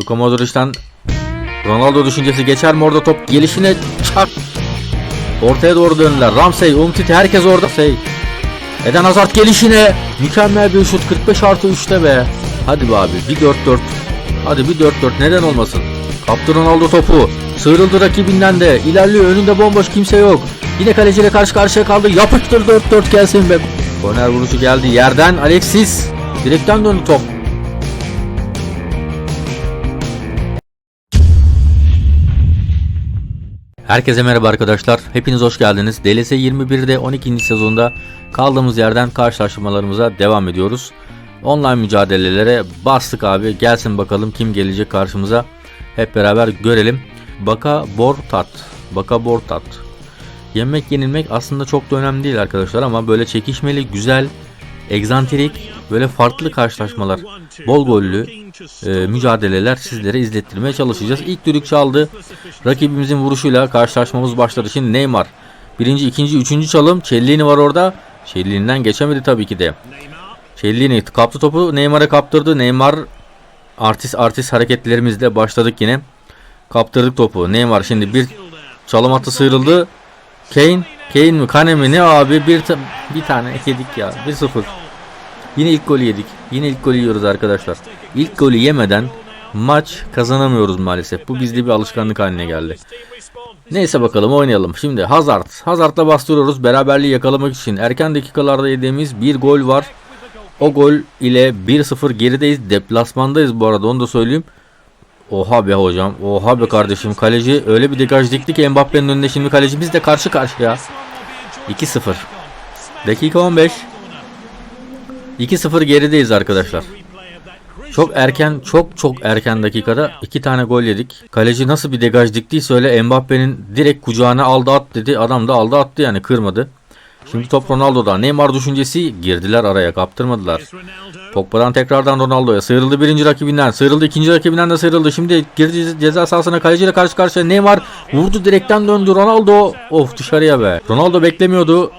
Luka Modric'ten Ronaldo düşüncesi geçer mi orada top gelişine çak. Ortaya doğru döndüler. Ramsey, Umtiti herkes orada. Şey. Eden Hazard gelişine. Mükemmel bir şut 45 artı 3'te be. Hadi be abi bir 4-4. Hadi bir 4-4 neden olmasın. Kaptı Ronaldo topu. Sıyrıldı rakibinden de. İlerliyor önünde bomboş kimse yok. Yine kaleciyle karşı karşıya kaldı. Yapıştır 4-4 gelsin be. Korner vuruşu geldi yerden. Alexis. Direkten döndü top. Herkese merhaba arkadaşlar. Hepiniz hoş geldiniz. DLS 21'de 12. sezonda kaldığımız yerden karşılaşmalarımıza devam ediyoruz. Online mücadelelere bastık abi. Gelsin bakalım kim gelecek karşımıza. Hep beraber görelim. Baka Bortat. Baka Bortat. Yemek yenilmek aslında çok da önemli değil arkadaşlar ama böyle çekişmeli, güzel, egzantrik, böyle farklı karşılaşmalar, bol gollü e, mücadeleler sizlere izlettirmeye çalışacağız. İlk düdük çaldı. Rakibimizin vuruşuyla karşılaşmamız başladı. Şimdi Neymar. Birinci, ikinci, üçüncü çalım. Cellini var orada. Cellini'den geçemedi tabii ki de. Cellini kaptı topu Neymar'a kaptırdı. Neymar artist artist hareketlerimizle başladık yine. Kaptırdık topu. Neymar şimdi bir çalım attı sıyrıldı. Kane, Kane mi Kane mi ne abi bir ta- bir tane yedik ya 1-0. Yine ilk golü yedik. Yine ilk golü yiyoruz arkadaşlar. İlk golü yemeden maç kazanamıyoruz maalesef. Bu bizde bir alışkanlık haline geldi. Neyse bakalım oynayalım. Şimdi Hazard. Hazard'la bastırıyoruz beraberliği yakalamak için. Erken dakikalarda yediğimiz bir gol var. O gol ile 1-0 gerideyiz. Deplasmandayız bu arada onu da söyleyeyim. Oha be hocam. Oha be kardeşim. Kaleci öyle bir degaj dikti ki Mbappe'nin önünde şimdi kalecimiz de karşı karşıya. 2-0. Dakika 15. 2-0 gerideyiz arkadaşlar. Çok erken, çok çok erken dakikada iki tane gol yedik. Kaleci nasıl bir degaj diktiyse öyle Mbappe'nin direkt kucağına aldı at dedi. Adam da aldı attı yani kırmadı. Şimdi top Ronaldo'da. Neymar düşüncesi girdiler araya kaptırmadılar. Pogba'dan tekrardan Ronaldo'ya sıyrıldı birinci rakibinden sıyrıldı ikinci rakibinden de sıyrıldı şimdi girdi ceza sahasına kaleciyle karşı karşıya Neymar vurdu direkten döndü Ronaldo of dışarıya be Ronaldo beklemiyordu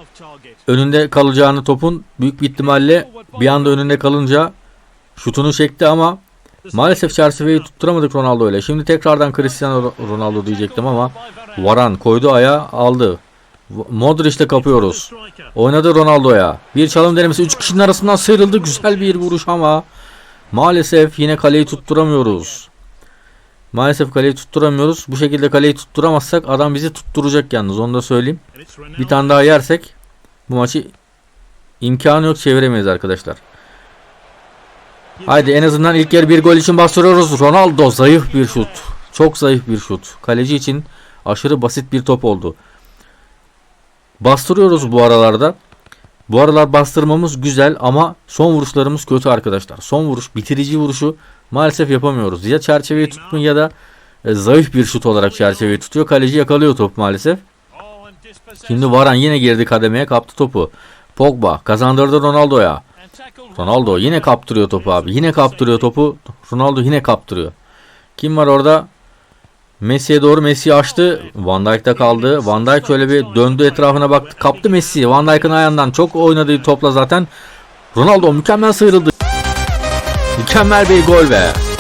önünde kalacağını topun büyük bir ihtimalle bir anda önünde kalınca şutunu çekti ama maalesef çerçeveyi tutturamadık Ronaldo ile şimdi tekrardan Cristiano Ronaldo diyecektim ama Varan koydu aya aldı Modric'le kapıyoruz. Oynadı Ronaldo'ya. Bir çalım denemesi 3 kişinin arasından sıyrıldı. Güzel bir vuruş ama maalesef yine kaleyi tutturamıyoruz. Maalesef kaleyi tutturamıyoruz. Bu şekilde kaleyi tutturamazsak adam bizi tutturacak yalnız onu da söyleyeyim. Bir tane daha yersek bu maçı imkanı yok çeviremeyiz arkadaşlar. Haydi en azından ilk yer bir gol için bastırıyoruz. Ronaldo zayıf bir şut. Çok zayıf bir şut. Kaleci için aşırı basit bir top oldu. Bastırıyoruz bu aralarda. Bu aralar bastırmamız güzel ama son vuruşlarımız kötü arkadaşlar. Son vuruş, bitirici vuruşu maalesef yapamıyoruz. Ya çerçeveyi tutmuyor ya da e, zayıf bir şut olarak çerçeveyi tutuyor. Kaleci yakalıyor top maalesef. Şimdi Varan yine girdi kademeye kaptı topu. Pogba kazandırdı Ronaldo'ya. Ronaldo yine kaptırıyor topu abi. Yine kaptırıyor topu. Ronaldo yine kaptırıyor. Kim var orada? Messi'ye doğru Messi açtı. Van Dijk'ta kaldı. Van Dijk şöyle bir döndü etrafına baktı. Kaptı Messi. Van Dijk'ın ayağından çok oynadığı topla zaten. Ronaldo mükemmel sıyrıldı. Mükemmel bir gol be.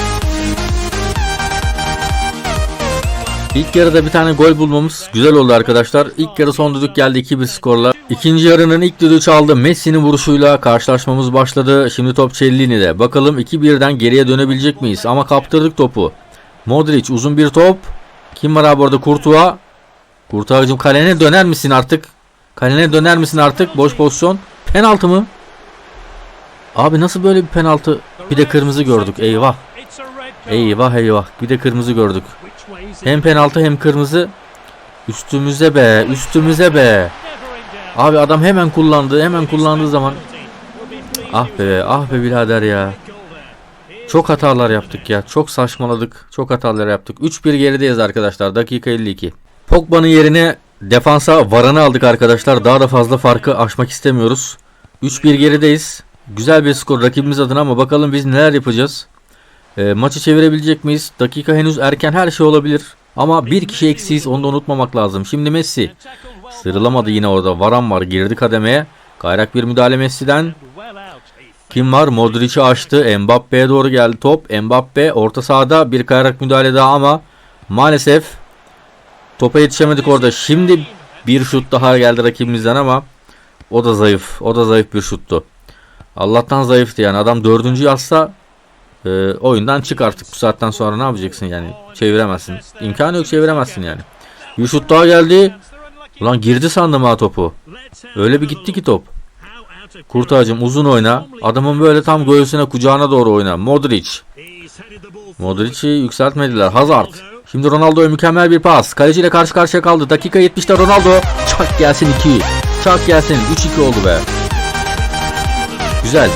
İlk yarıda bir tane gol bulmamız güzel oldu arkadaşlar. İlk yarı son düdük geldi 2-1 skorla. İkinci yarının ilk düdüğü çaldı. Messi'nin vuruşuyla karşılaşmamız başladı. Şimdi top Cellini'de. Bakalım 2-1'den geriye dönebilecek miyiz? Ama kaptırdık topu. Modric uzun bir top. Kim var abi orada? Kurtuğa. Kurtuğa'cığım kalene döner misin artık? Kalene döner misin artık? Boş pozisyon. Penaltı mı? Abi nasıl böyle bir penaltı? Bir de kırmızı gördük. Eyvah. Eyvah eyvah. Bir de kırmızı gördük. Hem penaltı hem kırmızı. Üstümüze be. Üstümüze be. Abi adam hemen kullandı. Hemen kullandığı zaman. Ah be. Ah be birader ya. Çok hatalar yaptık ya. Çok saçmaladık. Çok hatalar yaptık. 3-1 gerideyiz arkadaşlar. Dakika 52. Pogba'nın yerine defansa Varan'ı aldık arkadaşlar. Daha da fazla farkı aşmak istemiyoruz. 3-1 gerideyiz. Güzel bir skor rakibimiz adına ama bakalım biz neler yapacağız. E, maçı çevirebilecek miyiz? Dakika henüz erken her şey olabilir. Ama bir kişi eksiyiz onu da unutmamak lazım. Şimdi Messi. Sırılamadı yine orada. Varan var girdi kademeye. Kayrak bir müdahale Messi'den. Kim var? Modric'i açtı. Mbappe'ye doğru geldi top. Mbappe orta sahada bir kayarak müdahale daha ama maalesef topa yetişemedik orada. Şimdi bir şut daha geldi rakibimizden ama o da zayıf. O da zayıf bir şuttu. Allah'tan zayıftı yani. Adam dördüncü yazsa e, oyundan çık artık. Bu saatten sonra ne yapacaksın yani? Çeviremezsin. İmkanı yok çeviremezsin yani. Bir şut daha geldi. Ulan girdi sandım ha topu. Öyle bir gitti ki top. Kurtağacım uzun oyna. Adamın böyle tam göğsüne kucağına doğru oyna. Modric. Modric'i yükseltmediler. Hazard. Şimdi Ronaldo'ya mükemmel bir pas. Kaleciyle karşı karşıya kaldı. Dakika 70'te Ronaldo. Çak gelsin 2. Çak gelsin. 3-2 oldu be. Güzel.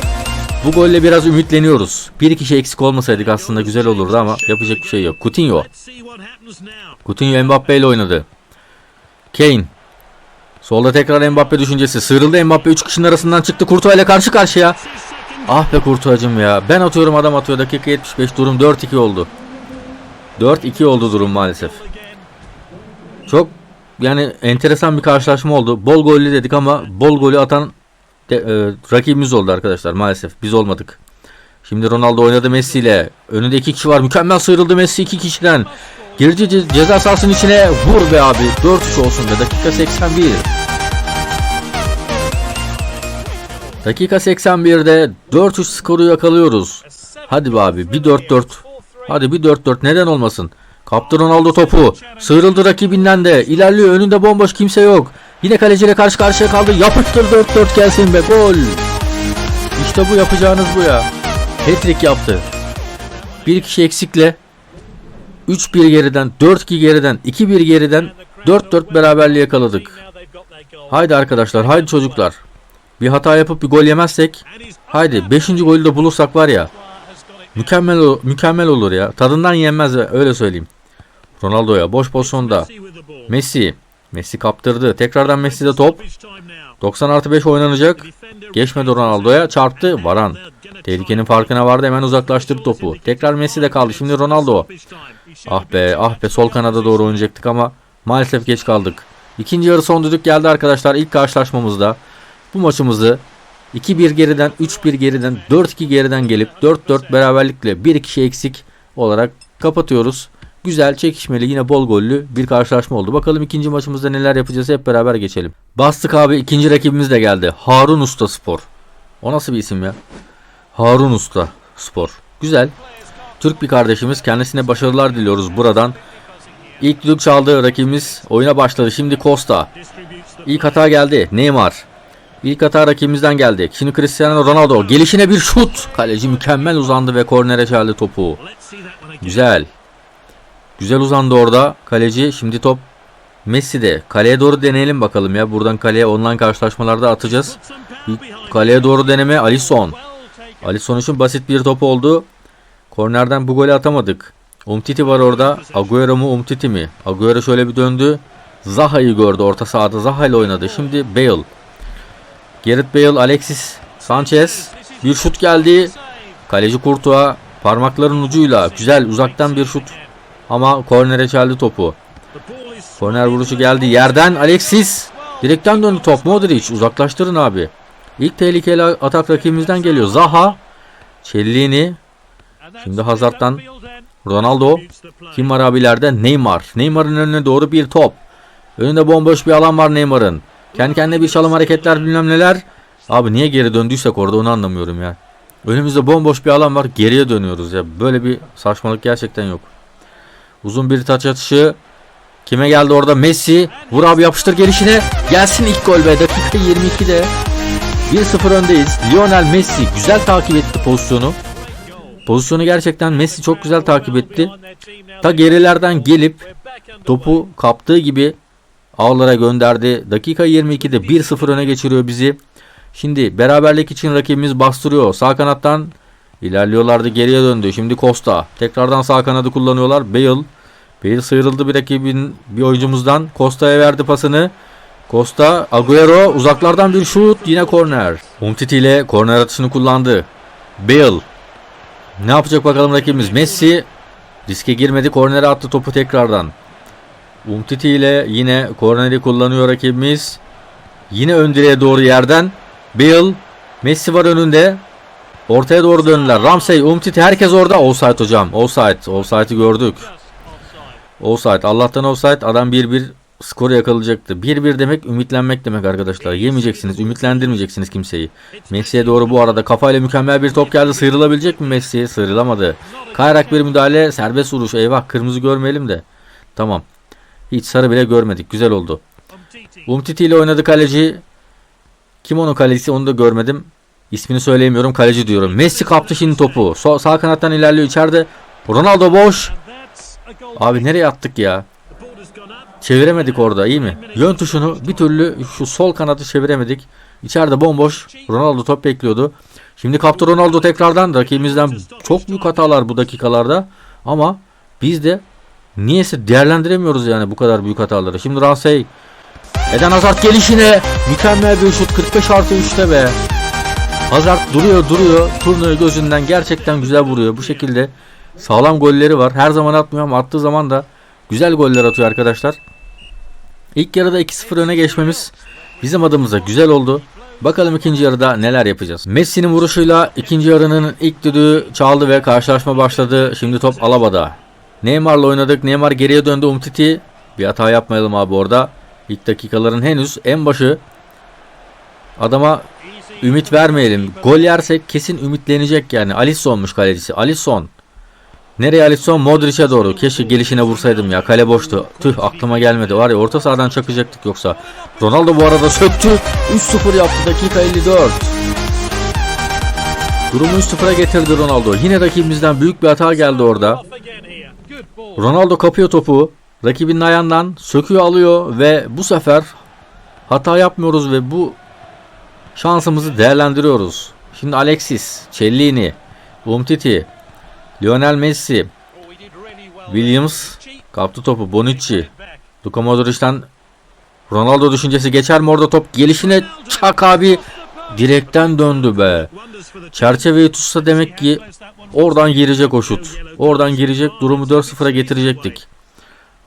Bu golle biraz ümitleniyoruz. Bir kişi eksik olmasaydık aslında güzel olurdu ama yapacak bir şey yok. Coutinho. Coutinho Mbappe ile oynadı. Kane. Solda tekrar Mbappe düşüncesi. Sıyrıldı Mbappe 3 kişinin arasından çıktı. Courtois ile karşı karşıya. Ah be Courtois'cım ya. Ben atıyorum adam atıyor. Dakika 75 durum 4-2 oldu. 4-2 oldu durum maalesef. Çok yani enteresan bir karşılaşma oldu. Bol gollü dedik ama bol golü atan de, e, rakibimiz oldu arkadaşlar maalesef. Biz olmadık. Şimdi Ronaldo oynadı Messi ile. Önünde iki kişi var. Mükemmel sıyrıldı Messi iki kişiden. Girdi ce- ceza sahasının içine. Vur be abi. 4-3 olsun be. Dakika 81. Dakika 81'de 4-3 skoru yakalıyoruz. Hadi be abi. Bir 4-4. Hadi bir 4-4. Neden olmasın? Kaptı Ronaldo topu. Sıyrıldı rakibinden de. İlerliyor. Önünde bomboş kimse yok. Yine kaleciyle karşı karşıya kaldı. Yapıştır 4-4 gelsin be. Gol. İşte bu yapacağınız bu ya. Hat-trick yaptı. Bir kişi eksikle 3-1 geriden, 4-2 geriden, 2-1 geriden 4-4 beraberliği yakaladık. Haydi arkadaşlar, haydi çocuklar. Bir hata yapıp bir gol yemezsek, haydi 5. golü de bulursak var ya, mükemmel mükemmel olur ya. Tadından yenmez öyle söyleyeyim. Ronaldo'ya boş pozisyonda. Messi. Messi kaptırdı. Tekrardan Messi'de top. 90 artı 5 oynanacak. Geçmedi Ronaldo'ya. Çarptı. Varan. Tehlikenin farkına vardı. Hemen uzaklaştırdı topu. Tekrar Messi'de kaldı. Şimdi Ronaldo. Ah be ah be sol kanada doğru oynayacaktık ama maalesef geç kaldık. İkinci yarı son düdük geldi arkadaşlar ilk karşılaşmamızda. Bu maçımızı 2-1 geriden 3-1 geriden 4-2 geriden gelip 4-4 beraberlikle bir kişi eksik olarak kapatıyoruz. Güzel çekişmeli yine bol gollü bir karşılaşma oldu. Bakalım ikinci maçımızda neler yapacağız hep beraber geçelim. Bastık abi ikinci rakibimiz de geldi. Harun Usta Spor. O nasıl bir isim ya? Harun Usta Spor. Güzel. Türk bir kardeşimiz. Kendisine başarılar diliyoruz buradan. İlk düdük çaldı rakibimiz. Oyuna başladı. Şimdi Costa. İlk hata geldi. Neymar. İlk hata rakibimizden geldi. Şimdi Cristiano Ronaldo. Gelişine bir şut. Kaleci mükemmel uzandı ve kornere çeldi topu. Güzel. Güzel uzandı orada. Kaleci şimdi top Messi'de. Kaleye doğru deneyelim bakalım ya. Buradan kaleye online karşılaşmalarda atacağız. Bir kaleye doğru deneme Alisson. Alisson için basit bir top oldu. Kornerden bu golü atamadık. Umtiti var orada. Agüero mu Umtiti mi? Agüero şöyle bir döndü. Zaha'yı gördü orta sahada. Zaha ile oynadı. Şimdi Bale. Gareth Bale, Alexis Sanchez. Bir şut geldi. Kaleci Courtois parmakların ucuyla güzel uzaktan bir şut. Ama kornere çeldi topu. Korner vuruşu geldi. Yerden Alexis. Direkten döndü top. Modric uzaklaştırın abi. İlk tehlikeli atak rakibimizden geliyor. Zaha. Cellini. Şimdi Hazard'dan Ronaldo. Kim var abilerde? Neymar. Neymar'ın önüne doğru bir top. Önünde bomboş bir alan var Neymar'ın. Kendi kendine bir çalım hareketler bilmem neler. Abi niye geri döndüysek orada onu anlamıyorum ya. Önümüzde bomboş bir alan var. Geriye dönüyoruz ya. Böyle bir saçmalık gerçekten yok. Uzun bir taç atışı. Kime geldi orada? Messi. Vur abi yapıştır gelişine. Gelsin ilk gol be. Dakika 22'de. 1-0 öndeyiz. Lionel Messi güzel takip etti pozisyonu. Pozisyonu gerçekten Messi çok güzel takip etti. Ta gerilerden gelip topu kaptığı gibi ağlara gönderdi. Dakika 22'de 1-0 öne geçiriyor bizi. Şimdi beraberlik için rakibimiz bastırıyor. Sağ kanattan ilerliyorlardı geriye döndü. Şimdi Costa. Tekrardan sağ kanadı kullanıyorlar. Bale. Bale sıyrıldı bir rakibin bir oyuncumuzdan. Costa'ya verdi pasını. Costa, Agüero uzaklardan bir şut yine korner. Umtiti ile korner atışını kullandı. Bale. Ne yapacak bakalım rakibimiz? Messi riske girmedi. Kornere attı topu tekrardan. Umtiti ile yine korneri kullanıyor rakibimiz. Yine ön direğe doğru yerden. Bale. Messi var önünde. Ortaya doğru döndüler. Ramsey, Umtiti herkes orada. Offside hocam. Offside. Offside'ı gördük. Offside. Allah'tan offside. Adam 1-1 skoru yakalayacaktı. 1-1 demek ümitlenmek demek arkadaşlar. Yemeyeceksiniz. Ümitlendirmeyeceksiniz kimseyi. Messi'ye doğru bu arada kafayla mükemmel bir top geldi. Sıyrılabilecek mi Messi? Sıyrılamadı. Kayrak bir müdahale. Serbest vuruş. Eyvah kırmızı görmeyelim de. Tamam. Hiç sarı bile görmedik. Güzel oldu. Umtiti ile oynadı kaleci. Kim onun kalecisi onu da görmedim. İsmini söyleyemiyorum. Kaleci diyorum. Messi kaptı şimdi topu. So- sağ kanattan ilerliyor içeride. Ronaldo boş. Abi nereye attık ya? Çeviremedik orada iyi mi? Yön tuşunu bir türlü şu sol kanadı çeviremedik. İçeride bomboş. Ronaldo top bekliyordu. Şimdi kaptı Ronaldo tekrardan rakibimizden çok büyük hatalar bu dakikalarda. Ama biz de niyeyse değerlendiremiyoruz yani bu kadar büyük hataları. Şimdi Ramsey Eden Hazard gelişine mükemmel bir şut 45 artı 3'te be. Hazard duruyor duruyor. Turnuyu gözünden gerçekten güzel vuruyor. Bu şekilde sağlam golleri var. Her zaman atmıyor ama attığı zaman da güzel goller atıyor arkadaşlar. İlk yarıda 2-0 öne geçmemiz bizim adımıza güzel oldu. Bakalım ikinci yarıda neler yapacağız. Messi'nin vuruşuyla ikinci yarının ilk düdüğü çaldı ve karşılaşma başladı. Şimdi top Alaba'da. Neymar'la oynadık. Neymar geriye döndü. Umtiti. Bir hata yapmayalım abi orada. İlk dakikaların henüz en başı. Adama ümit vermeyelim. Gol yersek kesin ümitlenecek yani. Alisson'muş kalecisi. Alisson. Nereye Alisson? Modric'e doğru. Keşke gelişine vursaydım ya. Kale boştu. Tüh aklıma gelmedi. Var ya orta sahadan çakacaktık yoksa. Ronaldo bu arada söktü. 3-0 yaptı. Dakika 54. Durumu 3-0'a getirdi Ronaldo. Yine rakibimizden büyük bir hata geldi orada. Ronaldo kapıyor topu. Rakibinin ayağından söküyor alıyor ve bu sefer hata yapmıyoruz ve bu şansımızı değerlendiriyoruz. Şimdi Alexis, Cellini, Umtiti, Lionel Messi, Williams kaptı topu. Bonucci, Luka Modric'ten Ronaldo düşüncesi geçer mi orada top gelişine çak abi direkten döndü be. Çerçeveyi tutsa demek ki oradan girecek o şut. Oradan girecek durumu 4-0'a getirecektik.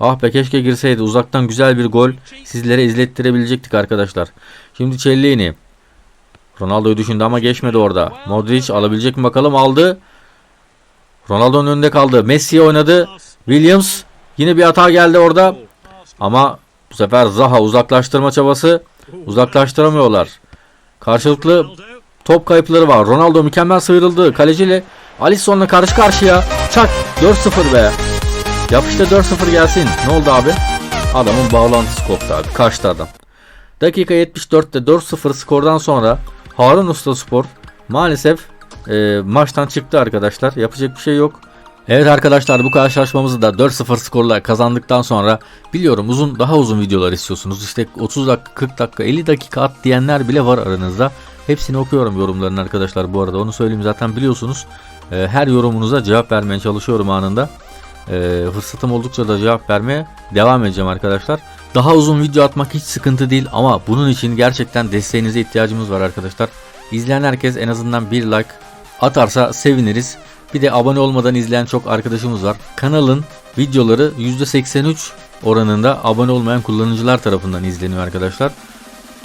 Ah be keşke girseydi. Uzaktan güzel bir gol sizlere izlettirebilecektik arkadaşlar. Şimdi Cellini. Ronaldo'yu düşündü ama geçmedi orada. Modric alabilecek mi bakalım aldı. Ronaldo'nun önünde kaldı. Messi oynadı. Williams yine bir hata geldi orada. Ama bu sefer Zaha uzaklaştırma çabası uzaklaştıramıyorlar. Karşılıklı top kayıpları var. Ronaldo mükemmel sıyrıldı. Kaleciyle Alisson'la karşı karşıya. Çak 4-0 be. Yapıştı 4-0 gelsin. Ne oldu abi? Adamın bağlantısı koptu abi. Kaçtı adam. Dakika 74'te 4-0 skordan sonra Harun Usta Spor maalesef e, maçtan çıktı arkadaşlar. Yapacak bir şey yok. Evet arkadaşlar bu karşılaşmamızı da 4-0 skorla kazandıktan sonra biliyorum uzun daha uzun videolar istiyorsunuz. İşte 30 dakika 40 dakika 50 dakika at diyenler bile var aranızda. Hepsini okuyorum yorumlarını arkadaşlar bu arada onu söyleyeyim zaten biliyorsunuz. E, her yorumunuza cevap vermeye çalışıyorum anında. E, fırsatım oldukça da cevap vermeye devam edeceğim arkadaşlar. Daha uzun video atmak hiç sıkıntı değil ama bunun için gerçekten desteğinize ihtiyacımız var arkadaşlar. İzleyen herkes en azından bir like atarsa seviniriz. Bir de abone olmadan izleyen çok arkadaşımız var. Kanalın videoları %83 oranında abone olmayan kullanıcılar tarafından izleniyor arkadaşlar.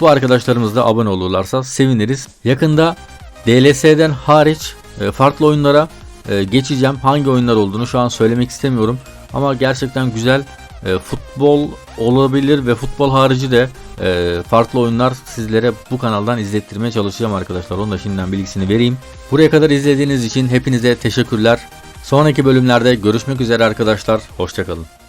Bu arkadaşlarımız da abone olurlarsa seviniriz. Yakında DLS'den hariç e, farklı oyunlara e, geçeceğim. Hangi oyunlar olduğunu şu an söylemek istemiyorum. Ama gerçekten güzel e, futbol olabilir ve futbol harici de e, farklı oyunlar sizlere bu kanaldan izlettirmeye çalışacağım arkadaşlar. Onu da şimdiden bilgisini vereyim. Buraya kadar izlediğiniz için hepinize teşekkürler. Sonraki bölümlerde görüşmek üzere arkadaşlar. Hoşçakalın.